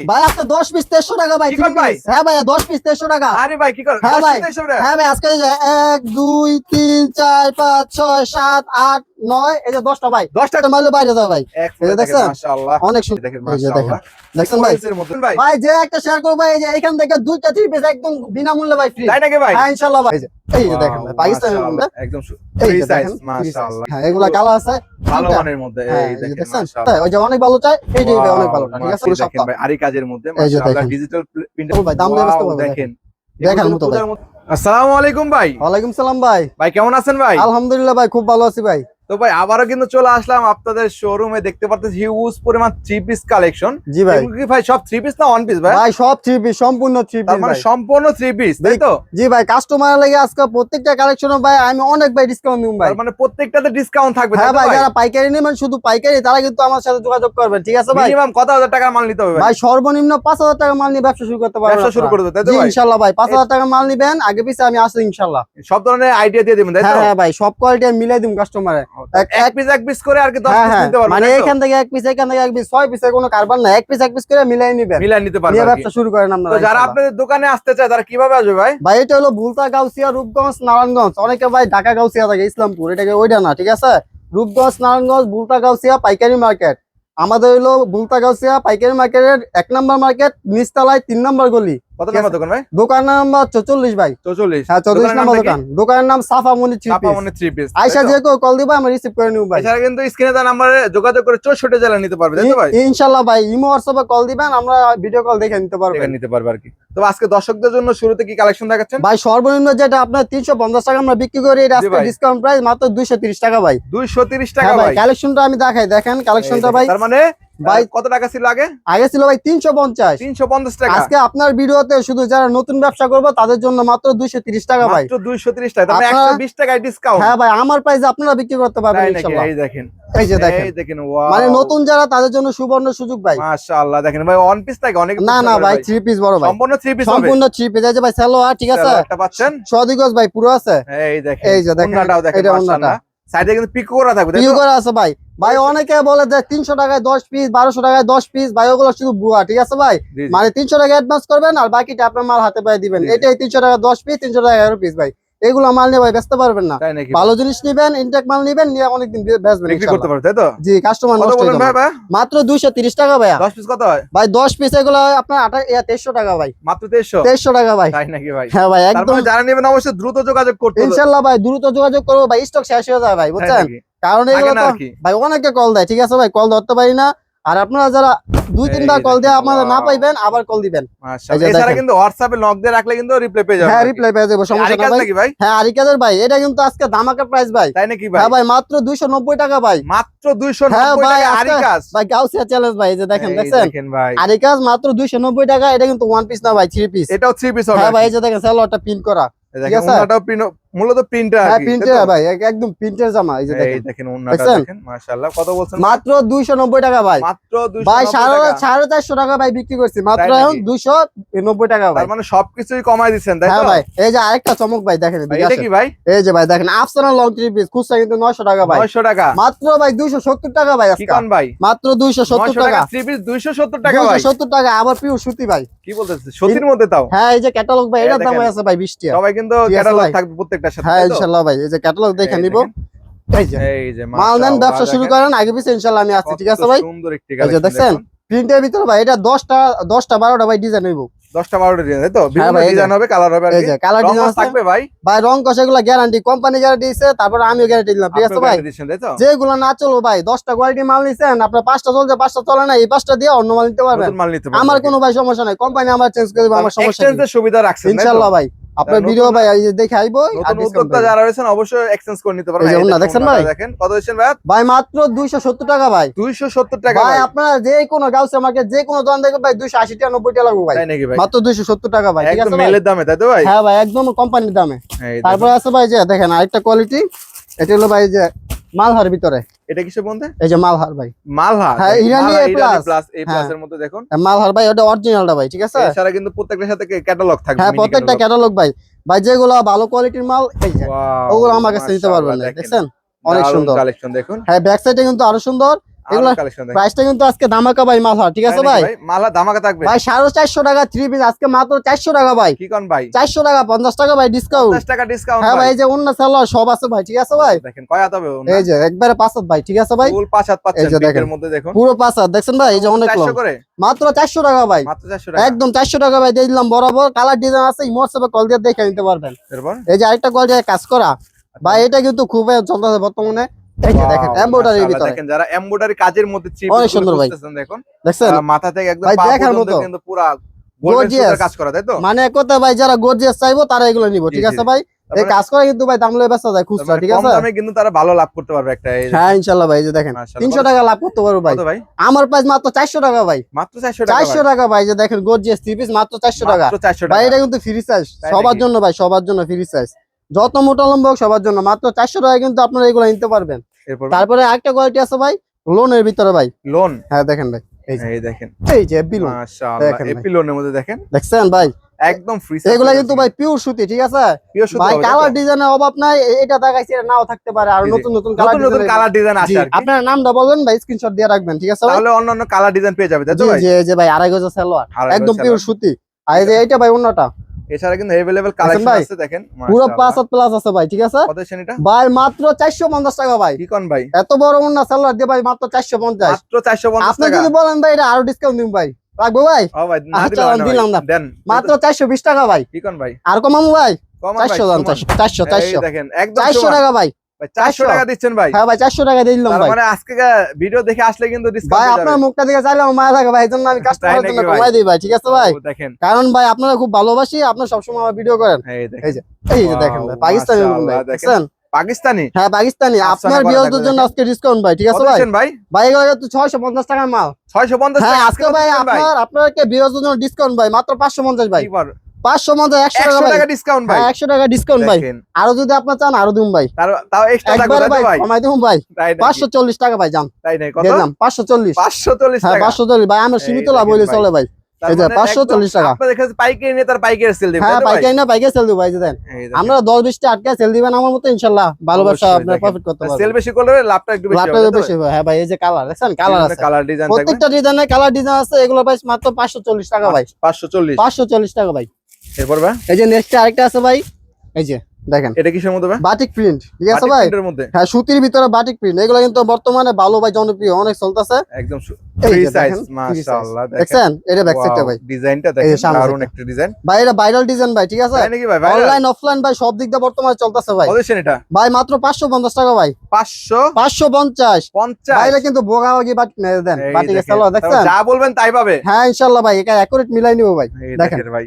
ভাই আজকে দশ পিস তেরশো টাকা ভাই ভাই? হ্যাঁ ভাই দশ পিস তেরশো টাকা আরে ভাই কি হ্যাঁ ভাই। হ্যাঁ ভাই আজকে এক দুই তিন চার পাঁচ ছয় সাত আট নয় এই যে দশটা ভাই। দশটা? বাইরে ভাই। দেখছেন? অনেক সুন্দর। দেখছেন ভাই? ভাই ভাই যে একটা শেয়ার করব এই যে এখান থেকে দুইটা থ্রি পিস একদম বিনামূল্যে ভাই ফ্রি তাই নাকি ভাই? হ্যাঁ ভাই। এই যে দেখেন ভাই একদম ফ্রি সাইজ। মাশাআল্লাহ। হ্যাঁ এগুলা কালো আছে। ভালো মানের মধ্যে। হ্যাঁ, এই এই দেখেন মাশাআল্লাহ। ওই যে অনেক ভালো চাই এই যে অনেক ভালো ঠিক আছে? দেখেন ভাই আরি কাজের মধ্যে মাশাআল্লাহ ডিজিটাল প্রিন্ট ভাই, দাম দিয়ে দেখেন। দেখার মতো ভাই। আসসালামু আলাইকুম ভাই। ওয়ালাইকুম সালাম ভাই। ভাই কেমন আছেন ভাই? আলহামদুলিল্লাহ ভাই খুব ভালো আছি ভাই। তো ভাই আবারও কিন্তু চলে আসলাম আপনাদের শোরুমে দেখতে পাচ্ছেন হিউজ পরিমাণ থ্রি পিস কালেকশন জি ভাই। কি ভাই সব থ্রি পিস না ওয়ান পিস ভাই? ভাই সব থ্রি পিস সম্পূর্ণ থ্রি পিস মানে সম্পূর্ণ থ্রি পিস তাই তো? জি ভাই কাস্টমার লাগে আজকে প্রত্যেকটা কালেকশন ভাই আমি অনেক ভাই ডিসকাউন্ট দিব ভাই। মানে প্রত্যেকটাতে ডিসকাউন্ট থাকবে হ্যাঁ ভাই যারা পাইকারি নেবেন শুধু পাইকারি তারা কিন্তু আমার সাথে যোগাযোগ করবেন ঠিক আছে ভাই? মিনিমাম কত হাজার টাকার মাল নিতে হবে ভাই? সর্বনিম্ন পাঁচ হাজার টাকা মাল নিয়ে ব্যবসা শুরু করতে পারবেন ব্যবসা শুরু আপনারা। করে তাই তো ভাই? ইনশাল্লাহ ভাই পাঁচ হাজার টাকা মাল নিবেন আগে পিছে আমি আসি ইনশাল্লাহ। সব ধরনের আইডিয়া দিয়ে দিবেন তাই হ্যাঁ তো? হ্যাঁ ভাই সব কোয়ালিটি আমি মিলাই দিম কাস্টমারে এক- পিস এক পিস করে আর কি দশ হ্যাঁ পিস হ্যাঁ। নিতে পারবেন মানে এখান থেকে এক পিস এখান থেকে এক পিস ছয় পিসের কোনো কারবার না এক পিস এক পিস করে মিলাই নিবেন। মিলাই নিতে পারবেন নিয়ে আর কি। ব্যবসা শুরু করেন তো যারা আপনাদের দোকানে আসতে চায় তারা কীভাবে আসবে ভাই? ভাই এটা হলো ভুলতা গাউসিয়া রূপগঞ্জ নারায়ণগঞ্জ। অনেকে ভাই ঢাকা গাউসিয়া থাকে ইসলামপুর। এটাকে ওইটা না ঠিক আছে? রূপগঞ্জ নারায়ণগঞ্জ ভুলতা গাউসিয়া পাইকারি মার্কেট। আমাদের হলো ভুলতা গাউসিয়া পাইকারি মার্কেটের এক নম্বর মার্কেট নিচতলায় তিন নম্বর গলি। কত ঠিক দোকান ভাই? দোকান নাম্বার চৌচল্লিশ ভাই। চৌচল্লিশ। হ্যাঁ চৌচল্লিশ নম্বর দোকান। দোকানের নাম সাফা মনি থ্রি পিস মানে থ্রি পিস আইসা যে কেউ কল দিবা আমরা রিসিভ করে নিব ভাই। এছাড়া কিন্তু স্ক্রিনে দেওয়া নাম্বারে যোগাযোগ করে চৌষট্টি জেলা নিতে পারবে তাই তো ভাই? ই- ইনশাল্লাহ ভাই ইমো হোয়াটসঅ্যাপে কল দিবেন আমরা ভিডিও কল দেখে নিতে নিতে পারবে আর কি। তো আজকে দর্শকদের জন্য শুরুতে কি কালেকশন দেখাচ্ছেন? ভাই সর্বনিম্ন যেটা আপনার তিনশো পঞ্চাশ টাকা আমরা বিক্রি করি এটা আজকে ডিসকাউন্ট প্রাইস মাত্র দুইশো তিরিশ টাকা ভাই। দুইশো তিরিশ টাকা হ্যাঁ ভাই কালেকশনটা আমি দেখাই দেখেন কালেকশনটা ভাই। তার মানে ভাই- কত টাকা ছিল আগে? আগে ছিল ভাই তিনশো পঞ্চাশ। তিনশো পঞ্চাশ টাকা। আজকে আপনার ভিডিওতে শুধু যারা নতুন ব্যবসা করব তাদের জন্য মাত্র দুইশো তিরিশ টাকা ভাই। দুইশো তিরিশ টাকা। একশো বিশ টাকায় ডিসকাউন্ট হ্যাঁ ভাই আমার প্রাইসে আপনারা বিক্রি করতে পারবেন এই দেখেন। এই যে। মানে নতুন যারা তাদের জন্য সুবর্ণ সুযোগ ভাই। মাশাআল্লাহ দেখেন ভাই ওয়ান পিস থাকে অনেক না না ভাই থ্রি পিস বড় ভাই। সম্পূর্ণ থ্রি পিস সম্পূর্ণ থ্রি পিস আছে ভাই স্যালোয়ার ঠিক আছে? একটা পাচ্ছেন? সদিগজ ভাই পুরো আছে। এই দেখেন এই যে দেখেন এটা মাশাআল্লাহ। সাইডে কিন্তু পিকো করা থাকবে পিকো করা আছে ভাই। ভাই অনেকে বলে যে তিনশো টাকায় দশ পিস বারোশো টাকায় দশ পিস ভাই ওগুলো শুধু বুয়া ঠিক আছে ভাই। মানে তিনশো টাকা অ্যাডভান্স করবেন আর বাকিটা আপনার মাল হাতে পায়ে দিবেন। এটাই তিনশো টাকা দশ পিস তিনশো টাকা এগারো পিস ভাই। এগুলো মাল নিয়ে ভাই বেচতে পারবেন না। ভালো জিনিস নিবেন ইনটেক মাল নিবেন নিয়ে অনেকদিন বেচবেন বিক্রি করতে ইনশাআল্লাহ। পারবে তাই তো? জি কাস্টমার কত বলেন ভাই ভাই? মাত্র দুইশো তিরিশ টাকা ভাইয়া। দশ পিস কত হয়? ভাই দশ পিস এগুলো আপনার আটা তেইশশো টাকা ভাই। মাত্র তেইশশো? তেইশশো টাকা ভাই। তাই নাকি ভাই? হ্যাঁ ভাই একদম মানে যারা নেবেন অবশ্যই দ্রুত যোগাযোগ করতে হবে। ইনশাল্লাহ ভাই দ্রুত যোগাযোগ করব ভাই স্টক শেষ হয়ে যায় ভাই বুঝছেন? কারণ এগুলো তো ভাই অনেকে কল দেয় ঠিক আছে ভাই? কল ধরতে পারি না আর আপনারা যারা দুই তিনবার কল দিয়ে আপনারা না পাইবেন আবার কল দিবেন। এছাড়া। কিন্তু হোয়াটসঅ্যাপে নক দিয়ে রাখলে কিন্তু রিপ্লাই পেয়ে যাবেন হ্যাঁ রিপ্লাই পেয়ে যাব সমস্যা আরি না কাজ ভাই। নাকি ভাই? হ্যাঁ আরিকাদের ভাই এটা কিন্তু আজকে ধামাকা প্রাইস ভাই। তাই নাকি ভাই? হ্যাঁ ভাই মাত্র দুইশো নব্বই টাকা ভাই। মাত্র দুইশো হ্যাঁ নব্বই ভাই, টাকা আরি ভাই গাউসিয়া চ্যালেঞ্জ ভাই এই যে দেখেন দেখেন ভাই। আরিকাজ মাত্র দুইশো নব্বই টাকা এটা কিন্তু ওয়ান পিস না ভাই থ্রি পিস এটাও থ্রি পিস হবে হ্যাঁ ভাই। এই যে দেখেন পিন করা। ঠিক আছে? ওন্নাটাও প্রিন্ট মূলত প্রিন্টার হ্যাঁ প্রিন্টের ভাই একদম প্রিন্টের জামা এই যে এই দেখেন। দেখেন ওন্নাটা দেখেন মাশাআল্লাহ কত বলছেন? মাত্র দুইশো নব্বই টাকা ভাই। মাত্র 290 ভাই সাড়ে টাকা। ভাই বিক্রি করছি। মাত্র এখন নাকি? দুইশো নব্বই টাকা ভাই। তার মানে সবকিছুই কমাই দিচ্ছেন তাই হ্যাঁ ভাই এই যে আরেকটা চমক ভাই দেখেন এটা কি ভাই? এই যে ভাই দেখেন আফসানা লং থ্রি পিস খুচরা কিন্তু নয়শো টাকা ভাই। 900 টাকা। মাত্র ভাই দুইশো সত্তর টাকা ভাই আজকে। ভাই। মাত্র দুইশো সত্তর 900 টাকা। থ্রি পিস 270 টাকা ভাই। সত্তর টাকা আবার পিওর সুতি ভাই। কি বলতেছে সত্যির মধ্যে তাও? হ্যাঁ এই যে ক্যাটালগ ভাই এটার দাম আছে ভাই বিশ টাকা। সবাই কিন্তু ক্যাটালগ। থাকবে প্রত্যেকটার সাথে হ্যাঁ তাই ভাই এই যে ক্যাটালগ দেখে নিব। দেখেন। এই যে এই যে মাল নেন ব্যবসা শুরু করেন আগে পিছিয়ে ইনশাল্লাহ আমি আছি ঠিক আছে ভাই? সুন্দর একটি এই যে দেখছেন প্রিন্টের ভিতরে ভাই এটা দশটা দশটা বারোটা ভাই ডিজাইন হইব। 10টা 12টা ডিজাইন তাই তো? বিভিন্ন ভাই, এই যে। ডিজাইন হবে কালার হবে আর এই যে কালার ডিজাইন থাকবে ভাই? ভাই রং কষা গ্যারান্টি কোম্পানি গ্যারান্টি দিচ্ছে তারপর আমিও গ্যারান্টি দিলাম ঠিক আছে ভাই? যেগুলো না চলো ভাই দশটা কোয়ালিটি মাল নিছেন আপনার পাঁচটা চলছে পাঁচটা চলে না এই পাঁচটা দিয়ে অন্য মাল নিতে পারবেন। আমার। কোনো ভাই সমস্যা নাই কোম্পানি আমার চেঞ্জ করে দেবো আমার সমস্যা নেই সুবিধা রাখছেন তাই ইনশাল্লাহ ভাই। আপনার ভিডিও ভাই এই যে দেখে আইবো নতুন উদ্যোক্তা যারা রয়েছেন অবশ্যই এক্সচেঞ্জ করে নিতে পারবেন। এই যে এই ওন্না দেখুন, ভাই? দেখেন। কত দিচ্ছেন ভাই? ভাই মাত্র দুইশো সত্তর টাকা ভাই। 270 টাকা ভাই আপনারা যে কোনো গাউসে আমাকে যে কোনো দোকান থেকে ভাই দুইশো আশি টাকা নব্বই টাকা লাগবে ভাই। তাই নাকি ভাই? মাত্র দুইশো সত্তর টাকা ভাই ঠিক আছে? মেলের দামে তাই তো ভাই? হ্যাঁ ভাই একদম কোম্পানির দামে। তারপরে আছে ভাই যে দেখেন আরেকটা কোয়ালিটি এটা হলো ভাই যে মালহার ভিতরে। এটা কিসের বন্ধে এই যে মালহার ভাই। মালহার। হ্যাঁ, ইরানি এ। প্লাস এ। প্লাস এর মধ্যে দেখুন। মালহার ভাই ওটা অরিজিনালটা ভাই ঠিক আছে? এছাড়া কিন্তু প্রত্যেকটার সাথে ক্যাটালগ থাকবে হ্যাঁ প্রত্যেকটা ক্যাটালগ ভাই। ভাই যেগুলো ভালো কোয়ালিটির মাল এই যে ওগুলো আমার কাছে দিতে পারবেন না, দেখছেন? অনেক সুন্দর। কালেকশন দেখুন। হ্যাঁ ব্যাক সাইডে কিন্তু আরও সুন্দর। প্রাইসটা কিন্তু আজকে ধামাকা ভাই মাথা ঠিক আছে ভাই? মালা ধামাকা থাকবে। ভাই সাড়ে চারশো টাকা থ্রি পিস আজকে মাত্র চারশো টাকা ভাই। কি কোন ভাই? চারশো টাকা পঞ্চাশ টাকা ভাই ডিসকাউন্ট টাকা ডিসকাউন্ট হ্যাঁ ভাই। যে অন্য সালোয়ার সব আছে ভাই ঠিক আছে ভাই? দেখেন কয় হাত এই যে একবারে পাঁচ হাত ভাই ঠিক আছে ভাই? ফুল পাঁচ হাত পাচ্ছেন দেখেন। মধ্যে দেখুন। পুরো পাঁচ হাত দেখছেন ভাই? এই যে অনেক লং 400 করে? মাত্র চারশো টাকা ভাই। মাত্র 400 টাকা। একদম চারশো টাকা ভাই দিয়ে দিলাম বরাবর। কালার ডিজাইন আছে কল দিয়ে দেখে নিতে পারবেন। এই যে আরেকটা কল দিয়ে কাজ করা। ভাই এটা কিন্তু খুব চলতেছে বর্তমানে। এই যে দেখেন এমব্রয়ডারির ভিতরে। দেখেন যারা এমব্রয়ডারি কাজের মধ্যে চিপ অনেক সুন্দর ভাই। দেখুন। দেখছেন? মাথা থেকে একদম পা পর্যন্ত কিন্তু পুরা গোল্ডেন কাজ করা তাই তো? মানে কথা ভাই যারা গর্জিয়াস চাইব তারা এগুলো নিবো ঠিক আছে ভাই? এই কাজ করে কিন্তু ভাই দাম লয়ে বেচা যায় খুচরা ঠিক আছে? দামে কিন্তু তারা ভালো লাভ করতে পারবে একটা হ্যাঁ ভাই যে দেখেন মাশাআল্লাহ, তিনশো টাকা লাভ করতে পারব ভাই। আমার প্রাইস মাত্র চারশো টাকা ভাই। মাত্র 400 টাকা চারশো ভাই। টাকা ভাই যে দেখেন গর্জিয়াস থ্রি পিস মাত্র চারশো টাকা। মাত্র 400 ভাই এটা কিন্তু ফ্রি সাইজ সবার জন্য ভাই সবার জন্য ফ্রি সাইজ যত মোটা লম্বা হোক সবার জন্য। মাত্র চারশো টাকা কিন্তু আপনারা এগুলো নিতে পারবেন। তারপরে আরেকটা কোয়ালিটি আছে ভাই লোনের ভিতরে ভাই। লোন হ্যাঁ দেখেন ভাই এই দেখেন। এই যে এফবি লোন মাশাআল্লাহ এপি লোনের মধ্যে দেখেন? দেখছেন ভাই? একদম ফ্রি এগুলা কিন্তু ভাই পিওর সুতি ঠিক আছে? ভাই কালার ডিজাইনের অভাব নাই এটা দেখাইছি এটা নাও থাকতে পারে। আর। নতুন নতুন কালার নতুন নতুন কালার ডিজাইন কি। আপনার নামটা বলবেন ভাই স্ক্রিনশট দিয়ে রাখবেন ঠিক আছে অন্যান্য কালার ডিজাইন পেয়ে যাবে তাই তো ভাই? জি এই যে ভাই আড়াই গজ সালোয়ার। একদম পিওর সুতি। আর এই যে এইটা ভাই অন্যটা। এছাড়া কিন্তু अवेलेबल দেখেন কালেকশন ভাই? আছে দেখেন পুরো মাশাআল্লাহ। পাঁচ হাত প্লাস আছে ভাই ঠিক আছে কত শ্রেণীটা ভাই মাত্র চারশো পঞ্চাশ টাকা ভাই কি কোন ভাই এত বড় অন্য সালোয়ার দিয়ে ভাই মাত্র চারশো পঞ্চাশ মাত্র 450 আপনি টাকা যদি বলেন ভাই এটা আরো ডিসকাউন্ট দিন ভাই রাখবো ভাই ও ভাই না আচ্ছা, দিলে হয় না দিলাম ভাই। না। দেন মাত্র চারশো বিশ টাকা ভাই কি কোন ভাই আর কমামু ভাই কমান ভাই চারশো দাম সমান। চারশো চারশো এই চারশো দেখেন একদম চারশো সমান। টাকা ভাই 400 টাকা দিচ্ছেন ভাই। হ্যাঁ ভাই চারশো টাকা দিলাম ভাই। মানে আজকে ভিডিও দেখে আসলে কিন্তু ভাই আপনার মুখটা দিকে চাইলে আমার মায়া থাকে ভাই এই জন্য আমি কাস্টমারের নাকি জন্য ভাই? কমাই দিই ভাই ঠিক আছে ভাই? দেখেন। কারণ ভাই আপনারা খুব ভালোবাসি আপনারা সবসময় আমার ভিডিও করেন। এই দেখেন। যে এই যে দেখেন ভাই পাকিস্তানি ভাই দেখেন। পাকিস্তানি? হ্যাঁ পাকিস্তানি। আপনার করা বিয়ের জন্য আজকে ডিসকাউন্ট ভাই ঠিক আছে ভাই? ভাই? ভাই এগুলো তো ছয়শো পঞ্চাশ টাকার মাল। 650 হ্যাঁ টাকা আজকে ভাই আপনার আপনাকে বিয়ের জন্য ডিসকাউন্ট ভাই? মাত্র পাঁচশো পঞ্চাশ ভাই। কি বার পাঁচশো পঞ্চাশ একশো টাকা 100 ভাই। টাকা ডিসকাউন্ট ভাই। হ্যাঁ একশো টাকা ডিসকাউন্ট ভাই। আরও যদি আপনার চান আরও দিন ভাই। তাও এক্সট্রা ভাই কমাই দিন ভাই। পাঁচশো চল্লিশ টাকা ভাই যান। তাই নাই কত? দেখলাম পাঁচশো চল্লিশ। 540 হ্যাঁ পাঁচশো চল্লিশ। ভাই আমার সীমিত লাভ হইলে। চলে ভাই। মানে 540 একদম টাকা। আপনাদের কাছে পাইকারি নিয়ে তার পাইকারি সেল দিবেন হ্যাঁ। আমরা দশ বিশটা আটকে সেল দিবেন আমার মতো ইনশাল্লাহ ভালো ব্যবসা আপনার প্রফিট করতে সেল বেশি করলে লাভটা একটু বেশি হ্যাঁ ভাই এই যে কালার দেখছেন? কালার আছে। কালার ডিজাইন প্রত্যেকটা ডিজাইনের কালার ডিজাইন আছে এগুলো ভাই মাত্র পাঁচশো চল্লিশ টাকা ভাই। 540 পাঁচশো চল্লিশ টাকা ভাই। এরপর ভাই এই যে নেক্সট আরেকটা আছে ভাই। এই যে দেখেন। এটা কিসের মধ্যে বাটিক প্রিন্ট ঠিক আছে ভাই? প্রিন্টের মধ্যে? হ্যাঁ সুতির ভিতরে বাটিক প্রিন্ট এগুলো কিন্তু বর্তমানে ভালো ভাই জনপ্রিয় অনেক চলতেছে। একদম ফ্রি সাইজ দেখেন, free size। মাশাআল্লাহ দেখেন। এটা ব্যাক সাইডটা ভাই। ডিজাইনটা দেখেন দারুণ একটা ডিজাইন ভাই এটা ভাইরাল ডিজাইন ভাই ঠিক আছে? নাকি ভাই? ভাই অনলাইন অফলাইন ভাই সব দিক দিয়ে বর্তমানে চলতেছে ভাই। কত এটা? ভাই মাত্র পাঁচশো পঞ্চাশ টাকা ভাই। 550 পাঁচশো পঞ্চাশ। বাইরে কিন্তু দেন এই বাটিকে দেখেন। যা বলবেন তাই পাবে। হ্যাঁ ভাই এটা মিলাই নিবো ভাই। দেখেন। ভাই।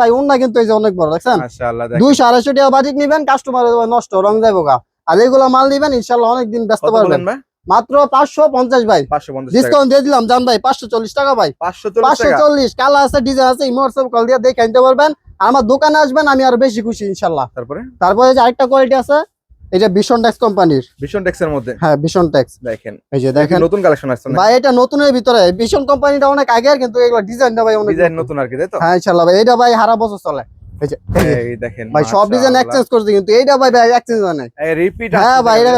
ভাই কিন্তু এই যে অনেক বড় মাশাআল্লাহ দেখেন। টাকা বাটিক নিবেন কাস্টমার নষ্ট রং যাইবো গা। আর এগুলো মাল নিবেন ইনশাল্লাহ অনেক দিন ব্যস্ত পারবেন। মাত্র পাঁচশো পঞ্চাশ ভাই। ডিসকাউন্ট দিয়ে দিলাম জান ভাই পাঁচশো চল্লিশ টাকা ভাই। পাঁচশো চল্লিশ কালার আছে ডিজাইন আছে ইমোটসব কল দিয়ে দেখে নিতে পারবেন। আমার দোকানে আসবেন আমি আরও বেশি খুশি ইনশাল্লাহ তারপরে? তারপরে যে আরেকটা কোয়ালিটি আছে এটা ভীষণ ট্যাক্স কোম্পানির। ভীষণ টেক্সের মধ্যে? হ্যাঁ ভীষণ ট্যাক্স দেখেন। এই যে দেখেন। নতুন কালেকশন আসছে ভাই এটা নতুনের ভিতরে। ভীষণ কোম্পানিটা অনেক আগের কিন্তু এগুলো ডিজাইনটা ভাই অনেক ডিজাইন নতুন। আর কি তাই তো? হ্যাঁ ইনশাল্লাহ ভাই এটা ভাই হারা বছর চলে। এই যে এই দেখেন ভাই সব ডিজাইন এক্সচেঞ্জ করছে কিন্তু। এইটা ভাই ভাই এক্সচেঞ্জ হয় রিপিট হ্যাঁ ভাই এটা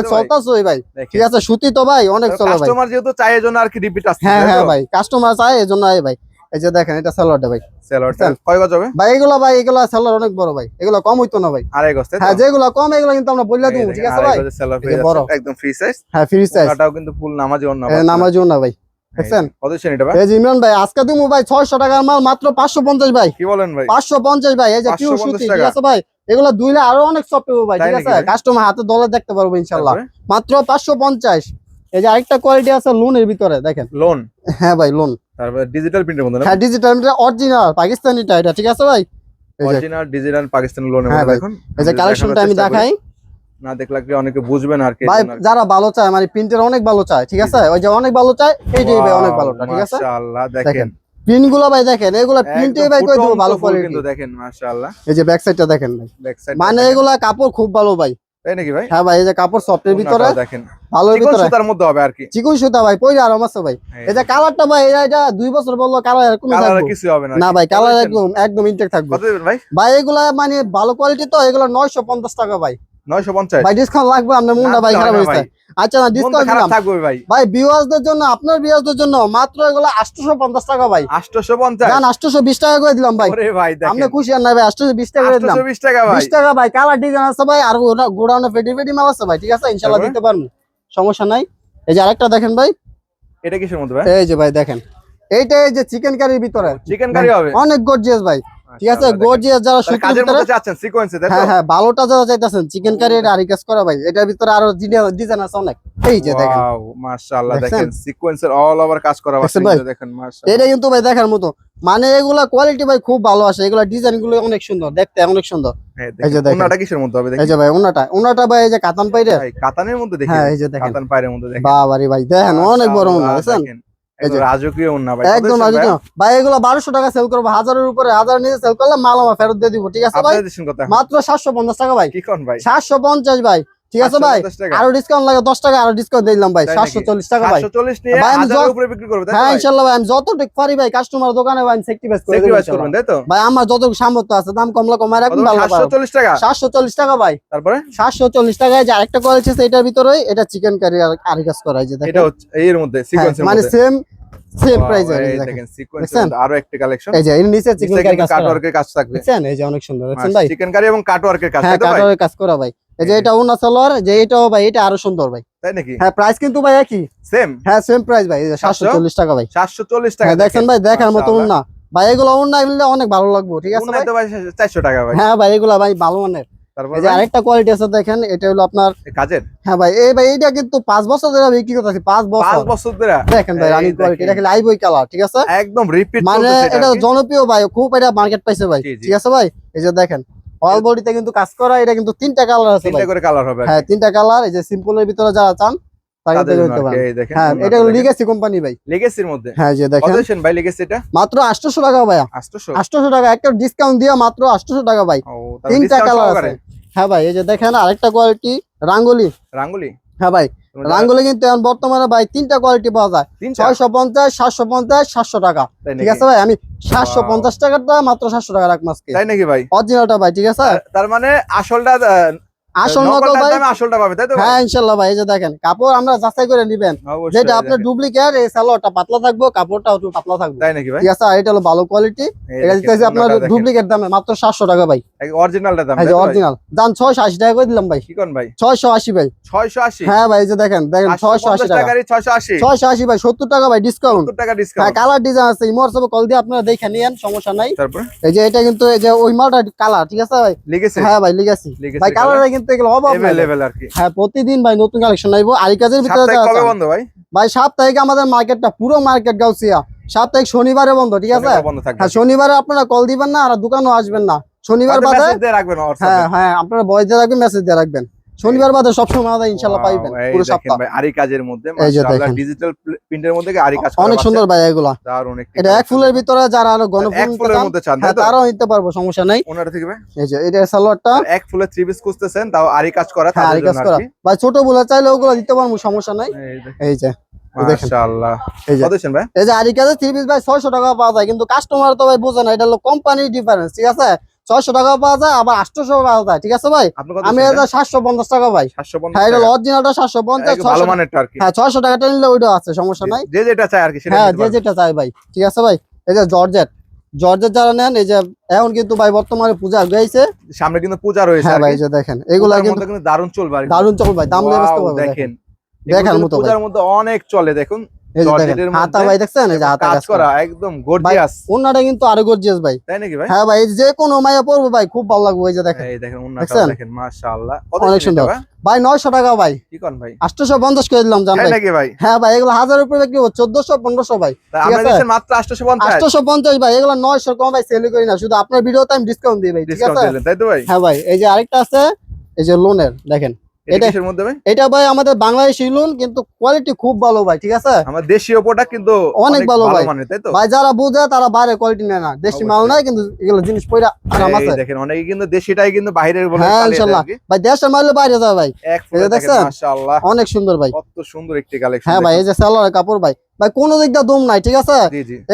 ভাই ঠিক আছে সুতি তো ভাই অনেক চলে ভাই। কাস্টমার যেহেতু চাই এজন্য আর কি রিপিট আসছে হ্যাঁ হ্যাঁ ভাই কাস্টমার ভাই। এই যে দেখেন এটা ভাই। সেলরটা কয় গজ হবে? ভাই এগুলো ভাই এগুলো অনেক বড় ভাই। এগুলো কম হইতো না ভাই। আড়াই গজ তাই হ্যাঁ যেগুলো কম এগুলো কিন্তু আমরা বললে দিব ঠিক আছে ভাই? একদম ফ্রি সাইজ হ্যাঁ ফ্রি সাইজ ওটাও কিন্তু ফুল নামাজি অন্য নামাজিও না ভাই। দেখছেন? এই যে ইমরান ভাই আজকে তুমি ভাই ছয়শো টাকার মাল মাত্র পাঁচশো পঞ্চাশ ভাই। কি বলেন ভাই? পাঁচশো পঞ্চাশ ভাই এই যে 550 পিওর সুতি ঠিক আছে ভাই? এগুলো দুইলে আরও অনেক সফট হবে ভাই ঠিক আছে? কাস্টমার হাতে দলে দেখতে পারব ইনশাল্লাহ মাত্র পাঁচশো পঞ্চাশ। এই যে আরেকটা কোয়ালিটি আছে লোনের ভিতরে দেখেন। লোন হ্যাঁ ভাই লোন তারপরে ডিজিটাল প্রিন্টের মধ্যে হ্যাঁ ডিজিটাল অরিজিনাল পাকিস্তানিটা এটা ঠিক আছে ভাই? অরিজিনাল ডিজিটাল পাকিস্তানি লোনের হ্যাঁ মধ্যে ভাই। দেখুন। এই যে কালেকশনটা আমি দেখাই। না দেখলে অনেকে বুঝবেন আর কি ভাই। যারা ভালো চায় মানে প্রিন্টের অনেক ভালো চায় ঠিক আছে? ওই যে অনেক ভালো চায় এইটাই ভাই অনেক ভালোটা ঠিক আছে? মাশাআল্লাহ দেখেন। দেখেন প্রিন্টগুলো ভাই দেখেন এগুলো প্রিন্টে ভাই কই দেবো ভালো কোয়ালিটি কিন্তু দেখেন মাশাআল্লাহ। এই যে ব্যাক সাইডটা দেখেন ভাই। ব্যাক সাইড মানে এগুলা কাপড় খুব ভালো ভাই। তাই নাকি ভাই? হ্যাঁ ভাই এই যে কাপড় সফটের ভিতরে দেখেন। চিকন ভিতরে। সুতার মধ্যে হবে আর কি। চিকুন সুতা ভাই পয়লা আরাম আছে ভাই। এই এই যে কালারটা ভাই এটা দুই বছর বলল কালার এরকম কালার কিছু হবে না না ভাই কালার একদম একদম ইনটেক থাকবে। ভাই? ভাই এগুলা মানে ভালো কোয়ালিটি তো এগুলো নয়শো পঞ্চাশ টাকা ভাই। নয়শো পঞ্চাশ। ভাই ডিসকাউন্ট লাগবে আপনার মুন্ডা ভাই খারাপ হয়েছে আচ্ছা না ডিসকাউন্ট দিলাম। থাকবে ভাই। ভাই ভিউয়ার্সদের জন্য আপনার ভিউয়ার্সদের জন্য মাত্র এগুলো 850 টাকা ভাই। আটশোশো পঞ্চাশ। 820 টাকা করে দিলাম ভাই। আপনি খুশি আর না ভাই 820 টাকা করে দিলাম। টাকা ভাই। 20 টাকা ভাই কালার ডিজাইন আছে ভাই আর গোডাউনে ফেডি ফেডি মাল আছে ভাই ঠিক আছে? ইনশাআল্লাহ দিতে পারব সমস্যা নাই। এই যে আরেকটা দেখেন ভাই। এটা কিসের মধ্যে ভাই? এই যে ভাই দেখেন। এইটা এই যে চিকেন কারির ভিতরে। চিকেন কারি হবে। অনেক গর্জিয়াস ভাই। ঠিক আছে গর্জিয়াস যারা সুতির ভিতরে মধ্যে চাচ্ছেন সিকোয়েন্সে তো? হ্যাঁ হ্যাঁ ভালোটা যারা চাইতেছেন চিকেন কারি আরি কাজ করা ভাই এটার ভিতরে আরও ডিজাইন আছে অনেক। এই যে দেখেন। ওয়াও মাশাআল্লাহ দেখেন সিকোয়েন্সের অল ওভার কাজ করা আছে দেখেন মাশাআল্লাহ। এটা কিন্তু ভাই দেখার মতো। মানে এগুলা কোয়ালিটি ভাই খুব ভালো আসে এগুলা ডিজাইনগুলো অনেক সুন্দর দেখতে অনেক সুন্দর। হ্যাঁ, এই যে দেখেন। ওনাটা কিসের মধ্যে হবে দেখেন এই যে ভাই ওনাটা ওনাটা ভাই এই যে কাতান পাইরে ভাই কাতানের মধ্যে দেখেন। হ্যাঁ এই যে দেখেন। কাতান পায়ের মধ্যে দেখেন। বাবারি ভাই দেখেন অনেক বড় ওনা দেখেন। রাজকীয় ওন্না ভাই একদম রাজকীয়। ভাই এগুলো বারোশো টাকা সেল করব হাজারের উপরে হাজার নিচে সেল করলে মাল আমার ফেরত দিয়ে দিব ঠিক আছে ভাই? মাত্র টাকা ভাই কি কোন ভাই সাতশো পঞ্চাশ ভাই ঠিক আছে ভাই? আরও ডিসকাউন্ট লাগে দশ টাকা আরও ডিসকাউন্ট দিলাম ভাই সাতশো? চল্লিশ টাকা ভাই। 740 নিয়ে ভাই, আমি হ্যাঁ? ইনশাল্লাহ ভাই আমি যতটুকু পারি ভাই কাস্টমার দোকানে ভাই আমি সেক্টিভাইজ করে দেবো Sacrifice করবেন তাই তো? ভাই আমার যতটুকু সামর্থ্য আছে দাম কমলা কমায় রাখুন? ভালো 740 টাকা? সাতশো চল্লিশ টাকা ভাই। তারপরে? সাতশো চল্লিশ টাকায় যে আরেকটা কোয়ালিটি আছে এটার ভিতরে এটা চিকেন কারি আর কাজ করা যে দেখেন। এটা হচ্ছে এর মধ্যে হ্যাঁ, মানে সেম সেম প্রাইস দেখেন? মধ্যে আরও একটা কালেকশন এই যে এর নিচে চিকেন কারি। কাজ কাটওয়ার্কের কাজ থাকবে। দেখছেন? এই যে অনেক সুন্দর। দেখছেন ভাই? চিকেন কারি এবং কাটওয়ার্কের কাজ হ্যাঁ ভাই? কাটারের কাজ করা ভাই। এই যে এটা ওনা সালোয়ার যে এটাও ভাই এটা আরও সুন্দর ভাই। তাই নাকি? হ্যাঁ প্রাইস কিন্তু ভাই একই। সেম হ্যাঁ সেম প্রাইস ভাই এই যে সাতশো? চল্লিশ টাকা ভাই। 740 টাকা হ্যাঁ দেখছেন ভাই? দেখার মতো না ভাই এগুলো অন্য অনেক ভালো লাগবে ঠিক আছে ভাই? 400 টাকা ভাই। হ্যাঁ ভাই এগুলা ভাই ভালো মানের। তারপর আরেকটা কোয়ালিটি আছে দেখেন এটা হলো আপনার কাজের? হ্যাঁ ভাই এই ভাই এইটা কিন্তু পাঁচ বছর ধরে বিক্রি করতেছি পাঁচ 5 বছর বছর ধরে? দেখেন ভাই এই রানিং কোয়ালিটি এটা খালি আইবই কালার ঠিক আছে? একদম রিপিট মানে এটা জনপ্রিয় ভাই খুব এটা মার্কেট পাইছে ভাই। ঠিক আছে ভাই? এই যে দেখেন অল বডিতে কিন্তু কাজ করা এটা কিন্তু তিনটা কালার আছে তিনটা ভাই। করে কালার হবে হ্যাঁ তিনটা কালার এই যে সিম্পলের ভিতরে যারা চান হ্যাঁ হ্যাঁ যে কত দেখেন দিয়েছেন ভাই লেগেসি এটা মাত্র আটশোশো টাকা ভাইয়া। 800 টাকা একটা ডিসকাউন্ট দিয়ে মাত্র আটশোশো টাকা ভাই। তিনটা কালার আছে। হ্যাঁ ভাই এই যে দেখেন আরেকটা কোয়ালিটি রাঙ্গুলি। রাঙ্গুলি? হ্যাঁ ভাই রাঙ্গুলি কিন্তু এখন বর্তমানে ভাই তিনটা কোয়ালিটি পাওয়া যায়। ছয়শো পঞ্চাশ সাতশো পঞ্চাশ সাতশো টাকা। ঠিক আছে ভাই আমি সাতশো পঞ্চাশ টাকাটা মাত্র সাতশো টাকা রাখব আজকে। তাই নাকি ভাই? অরিজিনালটা ভাই ঠিক আছে? তার- মানে আসলটা আসল নকল ভাই। আসলটা পাবে তাই তো হ্যাঁ ইনশাল্লাহ ভাই এই যে দেখেন কাপড় আমরা যাচাই করে নিবেন। যেটা আপনার ডুপ্লিকেট এই সালোয়ারটা পাতলা থাকব কাপড়টা একটু পাতলা থাকবে। তাই নাকি ভাই? ঠিক আছে এটা হলো ভালো কোয়ালিটি এটা দিতেছি আপনার ডুপ্লিকেট দামে মাত্র সাতশো টাকা ভাই। অরিজিনালটা দাম এই তাই যে তো ভাই? অরিজিনাল দাম ছয়শো আশি টাকা করে দিলাম ভাই কি কোন ভাই ছয়শো আশি ভাই 680 হ্যাঁ ভাই এই যে দেখেন দেখেন ছয়শো আশি 850 টাকা টাকারই 680 ছয়শো আশি ভাই সত্তর টাকা ভাই ডিসকাউন্ট 70 টাকা হ্যাঁ ডিসকাউন্ট কালার ডিজাইন আছে ইমোর সব কল দিয়ে আপনারা দেখে নিয়েন সমস্যা নাই তারপর এই যে এটা কিন্তু এই যে ওই মালটা কালার ঠিক আছে ভাই লিখেছে হ্যাঁ ভাই লিখেছি লিখেছে ভাই কালারে কিন্তু এগুলো অভাব নাই ভাই। अवेलेबल আর কি হ্যাঁ প্রতিদিন ভাই নতুন কালেকশন আইবো আরি কাজের ভিতরে সপ্তাহে যা কবে আছে। বন্ধ ভাই ভাই সাপ্তাহিক আমাদের মার্কেটটা পুরো মার্কেট গাউসিয়া সাপ্তাহিক শনিবারে বন্ধ ঠিক আছে শনিবার বন্ধ থাকবে হ্যাঁ শনিবারে আপনারা কল দিবেন না আর দোকানও আসবেন না শনিবার বাদে রাখবেন হ্যাঁ হ্যাঁ আপনারা বয় দিয়ে রাখবেন মেসেজ দিয়ে রাখবেন। শনিবার বাদে সবসময় আমাদের ইনশাল্লাহ Wow, পাইবেন পুরো সপ্তাহ। ভাই, আরি কাজের মধ্যে মাশাআল্লাহ ডিজিটাল প্রিন্টের মধ্যে আরি কাজ অনেক সুন্দর ভাই এগুলা। এটা এক ফুলের ভিতরে যারা আরও ঘন এক ফুলের মধ্যে চান হ্যাঁ নিতে পারব সমস্যা নাই। ওনাটা থেকে ভাই? এই যে এটা সালোয়ারটা এক ফুলের থ্রি পিস খুঁজতেছেন তাও আরি কাজ করা হ্যাঁ তাদের আরি কাজ জন্য করা। ভাই ছোট বলে চাইলে ওগুলো দিতে পারব সমস্যা নাই। এই যে। মাশাআল্লাহ। এই যে। ভাই? এই যে আরি কাজে থ্রি পিস ভাই ছয়শো টাকা পাওয়া যায় কিন্তু কাস্টমার তো ভাই বোঝে না এটা হলো কোম্পানির ডিফারেন্স ঠিক আছে? ছয়শো টাকা পাওয়া যায় আবার আটশোশো পাওয়া যায় ঠিক আছে ভাই? আমি সাতশো পঞ্চাশ টাকা ভাই। 750 হ্যাঁ এটা অরিজিনালটা সাতশো পঞ্চাশ ভালো ছয়শো হ্যাঁ ছয়শো টাকাটা নিলে ওইটা আছে সমস্যা নাই। যে যেটা চায় আর কি হ্যাঁ যে যেটা চাই ভাই ঠিক আছে ভাই? এই যে জর্জেট জর্জেট যারা নেন এই যে এখন কিন্তু ভাই বর্তমানে পূজা গাইছে সামনে কিন্তু পূজা রয়েছে হ্যাঁ ভাই যে দেখেন এগুলা কিন্তু কিন্তু দারুণ চলবে দারুণ চল ভাই দাম দেখেন। দেখার মতো পূজার মধ্যে অনেক চলে দেখুন। এই যে জর্জেটের দেখেন হাতা ভাই দেখছেন? এই যে হাতা কাজ কাজ করা একদম গর্জিয়াস ওনাটা কিন্তু আরও গর্জিয়াস ভাই। তাই নাকি ভাই? হ্যাঁ ভাই এই যে কোনো মাইয়া পড়ব ভাই খুব ভালো লাগবে এই যে দেখেন। এই দেখেন উন্নাটা দেখেন মাশাআল্লাহ। অনেক সুন্দর। ভাই? ভাই নয়শো টাকা ভাই। কি কোন ভাই? আটশোশো পঞ্চাশ করে দিলাম জান ভাই। নাকি ভাই? হ্যাঁ ভাই এগুলো হাজার উপরে বিক্রি ভাই। তা ঠিক আমরা দিচ্ছেন মাত্র 850 আটশোশো পঞ্চাশ ভাই এগুলো নয়শো কম ভাই সেল করি না। শুধু আপনার ভিডিওতে আমি ডিসকাউন্ট দিই ভাই ঠিক আছে? তাই তো ভাই? হ্যাঁ ভাই এই যে আরেকটা আছে এই যে লোনের দেখেন। এটা এটা- ভাই? আমাদের বাংলাদেশি কিন্তু কোয়ালিটি খুব ভালো ভাই ঠিক আছে? আমার দেশীয় প্রোডাক্ট কিন্তু অনেক ভালো ভাই। তাই তো? ভাই যারা বুঝে তারা বাইরে কোয়ালিটি নেয় না। দেশি মাল নাই কিন্তু এগুলো জিনিস পয়রা আরাম আছে। দেখেন অনেকে কিন্তু দেশিটাই কিন্তু বাইরে বলে হ্যাঁ, কি। ভাই দেশের মাল বাইরে ভাই। দেখছেন? মাশাআল্লাহ। অনেক সুন্দর ভাই। কত সুন্দর একটি কালেকশন হ্যাঁ ভাই এই যে সালোয়ার কাপড় ভাই ভাই কোনো দিক দিয়ে দম নাই ঠিক আছে?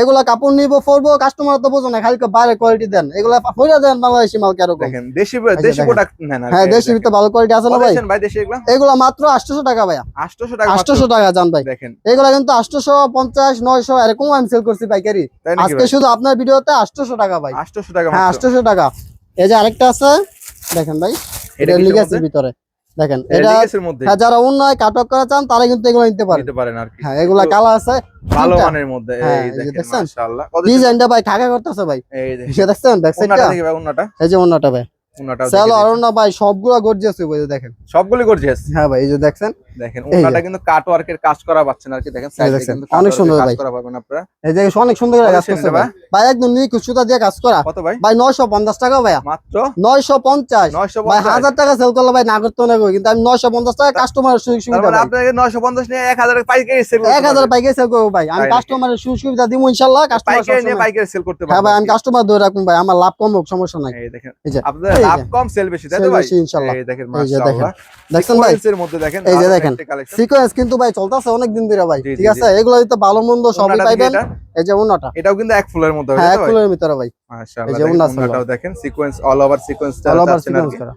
এগুলা কাপড় নিবো পরবো কাস্টমার তো বোঝো না খালি বাইরে কোয়ালিটি দেন। এগুলা হইরা দেন বাংলাদেশি মাল কেরকম দেখেন দেশি দেশি প্রোডাক্ট নেন হ্যাঁ দেশি। ভিতরে ভালো কোয়ালিটি আছে না ভাই? ভাই দেশি এগুলা? এগুলা মাত্র আটশোশো টাকা ভাইয়া। 800 টাকা মাত্র। আটশোশো টাকা জান ভাই। দেখেন। এগুলা কিন্তু আটশোশো পঞ্চাশ নয়শো এরকম আমি সেল করছি পাইকারি আজকে শুধু আপনার ভিডিওতে আটশোশো টাকা ভাই। 800 টাকা হ্যাঁ মাত্র। আটশোশো টাকা। এই যে আরেকটা আছে দেখেন ভাই এটা লিগেসের মধ্যে? ভিতরে। দেখেন এটা হ্যাঁ যারা অন্য কাটক করা চান তারা কিন্তু এগুলো নিতে পারেন। নিতে পারেন আর কি। হ্যাঁ এগুলা কালো আছে ভালো। মানের মধ্যে হ্যাঁ, এই এই দেখেন? মাশাআল্লাহ। ডিজাইনটা ভাই খাকা করতেছে ভাই। এই দেখেন। দেখছেন দেখছেন ব্যাক দেখি ভাই উন্নাটা। এই যে অন্যটা ভাই। না ভাই সবগুলা গর্জিয়াস হইব যে দেখেন। সবগুলি গর্জিয়াস হ্যাঁ ভাই এই যে দেখছেন? দেখেন এই যে। কিন্তু কাট ওয়ার্কের কাজ করা পাচ্ছেন আর কি দেখেন সাইডে কিন্তু অনেক সুন্দর কাজ ভাই। করা পাবেন আপনারা। এই যে অনেক সুন্দর কাজ করছে ভাই। ভাই একদম সুতা দিয়ে কাজ করা। কত ভাই? ভাই নয়শো পঞ্চাশ টাকা ভাইয়া। মাত্র? নয়শো পঞ্চাশ। 950 ভাই হাজার টাকা সেল করলে ভাই না করতে না কিন্তু আমি নয়শো পঞ্চাশ টাকা কাস্টমারের সুযোগ সুবিধা মানে ভাই। আপনাকে 950 নিয়ে 1000 পাইকারি সেল এক হাজার পাইকারি সেল করব ভাই। আমি কাস্টমারের সুযোগ সুবিধা দিব ইনশাল্লাহ কাস্টমার পাইকারি নিয়ে পাইকারি সেল করতে হ্যাঁ ভাই আমি কাস্টমার ধরে রাখুন ভাই আমার লাভ কম হোক সমস্যা নাই। এই দেখেন। এই যে, আপনাদের। লাভ কম সেল বেশি তাই তো ভাই? বেশি, এই দেখেন এই দেখেন। ভাই? সিকোয়েন্সের মধ্যে দেখেন এই যে দেখেন। সিকোয়েন্স কিন্তু ভাই চলতেছে অনেক দিন ধরে ভাই ঠিক আছে? এগুলো তো ভালো মন্দ সবই পাইবেন। এই যে অন্যটা এটাও কিন্তু এক ফুলের মধ্যে হবে হ্যাঁ এক ফুলের ভিতরে ভাই। মাশাআল্লাহ এই যে দেখেন উন্না দেখেন সিকোয়েন্স অল ওভার সিকোয়েন্সটা অল ওভার সিকোয়েন্স করা।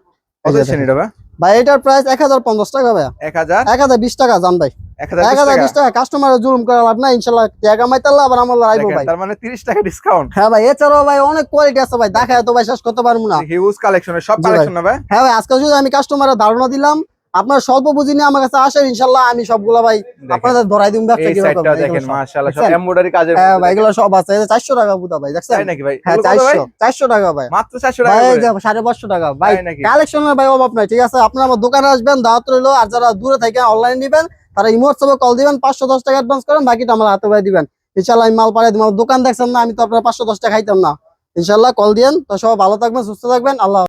কত এই এটা ভাই? ভাই এটার প্রাইস এক হাজার পঞ্চাশ টাকা ভাই 1000 এক হাজার বিশ টাকা জান ভাই। 1020 এক হাজার টাকা? বিশ টাকা কাস্টমারের জুলুম করা লাভ না ইনশাল্লাহ টাকা মাইতাল্লা আবার আমার রাইবো ভাই। তার মানে 30 টাকা ডিসকাউন্ট হ্যাঁ ভাই এছাড়াও ভাই অনেক কোয়ালিটি আছে ভাই দেখা তো ভাই শেষ করতে পারব না। হিউজ কালেকশনের সব কালেকশন না ভাই? হ্যাঁ ভাই আজকে শুধু আমি কাস্টমারের ধারণা দিলাম আপনার স্বল্প পুঁজি নিয়ে আমার কাছে আসেন ইনশাল্লাহ আমি সবগুলা ভাই আপনাদের ধরাই দিব ব্যবসা সাইডটা দেখেন মাশাআল্লাহ সব? এমব্রয়ডারি কাজের হ্যাঁ ভাই এগুলো সব আছে চারশো টাকা বুধা ভাই দেখছেন? তাই নাকি ভাই? হ্যাঁ এগুলো কত ভাই? চারশো চারশো টাকা ভাই। মাত্র 400 টাকা ভাই এই করে। যে সাড়ে পাঁচশো টাকা। ভাই কালেকশনের ভাই অভাব নাই ঠিক আছে? আপনার আমার দোকানে আসবেন দাওয়াত রইল আর যারা দূরে থেকে অনলাইন নিবেন তারা ইমোট সবে কল দিবেন পাঁচশো দশ টাকা অ্যাডভান্স করেন বাকিটা আমার হাতে ভাই দিবেন। ইনশাল্লাহ আমি মাল পাঠিয়ে দিব। দোকান দেখছেন না আমি তো আপনার পাঁচশো দশ টাকা খাইতাম না। ইনশাল্লাহ কল দিয়েন তো সবাই ভালো থাকবেন সুস্থ থাকবেন আল্লাহ